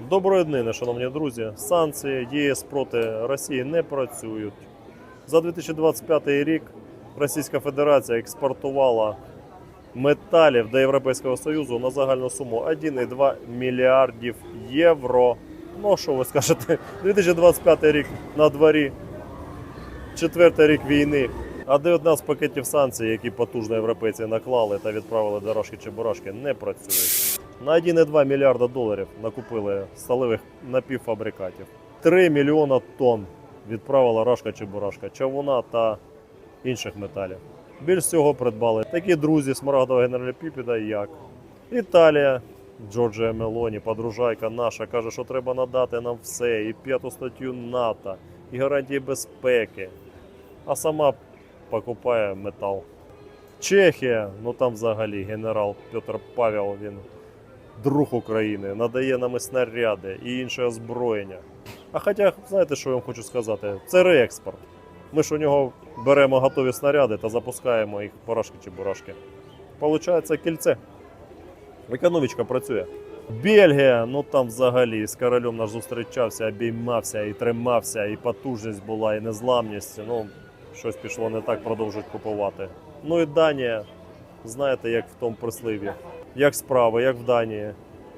Доброї днини, шановні друзі. Санкції ЄС проти Росії не працюють. За 2025 рік Російська Федерація експортувала металів до Європейського Союзу на загальну суму 1,2 мільярдів євро. Ну, що ви скажете, 2025 рік на дворі, четвертий рік війни. А 19 пакетів санкцій, які потужно європейці наклали та відправили до Рашки чи Бурашки, не працюють. На 1,2 мільярда доларів накупили сталевих напівфабрикатів. 3 мільйона тонн відправила Рашка чи Бурашка, чавуна та інших металів. Більш всього придбали такі друзі смарагдового генераліпіпіда, як Італія, Джорджія Мелоні, подружайка наша, каже, що треба надати нам все, і п'яту статтю НАТО, і гарантії безпеки. А сама покупає метал. Чехія, ну там взагалі генерал Петр Павел, він друг України, надає нам і снаряди і інше озброєння. А хоча, знаєте, що я вам хочу сказати? Це реекспорт. Ми ж у нього беремо готові снаряди та запускаємо їх поражки чи бурашки. Получається кільце. Економічка працює. Бельгія, ну там взагалі з королем наш зустрічався, обіймався і тримався, і потужність була, і незламність. Ну, щось пішло не так, продовжують купувати. Ну і Данія, знаєте, як в тому присливі. Як справи, як в Данії.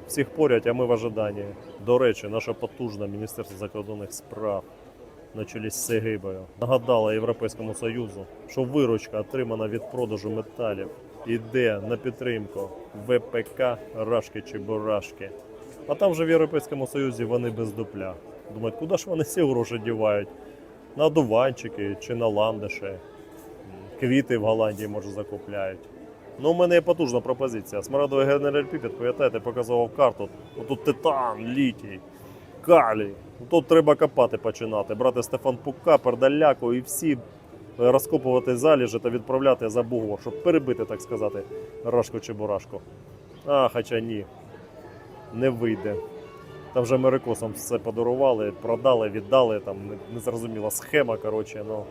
Всіх поряд, а ми в ожиданні. До речі, наше потужне Міністерство закордонних справ на чолі з Сегибою нагадала Європейському Союзу, що виручка, отримана від продажу металів, йде на підтримку ВПК Рашки чи Бурашки. А там же в Європейському Союзі вони без дупля. Думають, куди ж вони ці гроші дівають? На дуванчики чи на ландиші. Квіти в Голландії, може, закупляють. Ну, у мене є потужна пропозиція. Смарагдовий генераль Піпет, пам'ятаєте, показував карту. Отут титан, літій, калій. Тут треба копати починати. Брати Стефан Пука, Пердаляку і всі розкопувати заліжі та відправляти за бугор, щоб перебити, так сказати, рашку чи бурашку. А, хоча ні, не вийде. Там вже америкосам все подарували, продали, віддали, там незрозуміла схема, коротше, ну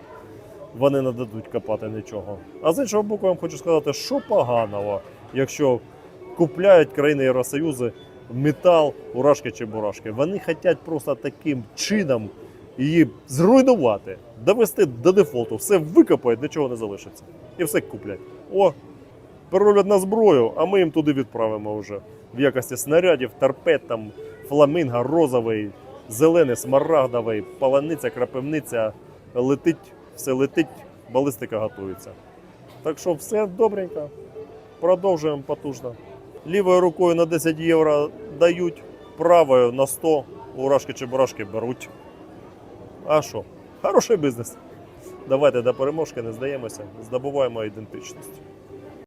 вони не дадуть копати нічого. А з іншого боку, я вам хочу сказати, що поганого, якщо купляють країни Євросоюзу метал, урашки чи бурашки. Вони хочуть просто таким чином її зруйнувати, довести до дефолту, все викопають, нічого не залишиться. І все куплять. О, перероблять на зброю, а ми їм туди відправимо вже. В якості снарядів, торпед, там, фламінго, розовий, зелений, смарагдовий, паланиця, крапивниця, летить, все летить, балистика готується. Так що все добренько. Продовжуємо потужно. Лівою рукою на 10 євро дають, правою на 100 урашки чи бурашки беруть. А що? Хороший бізнес. Давайте до переможки не здаємося, здобуваємо ідентичність.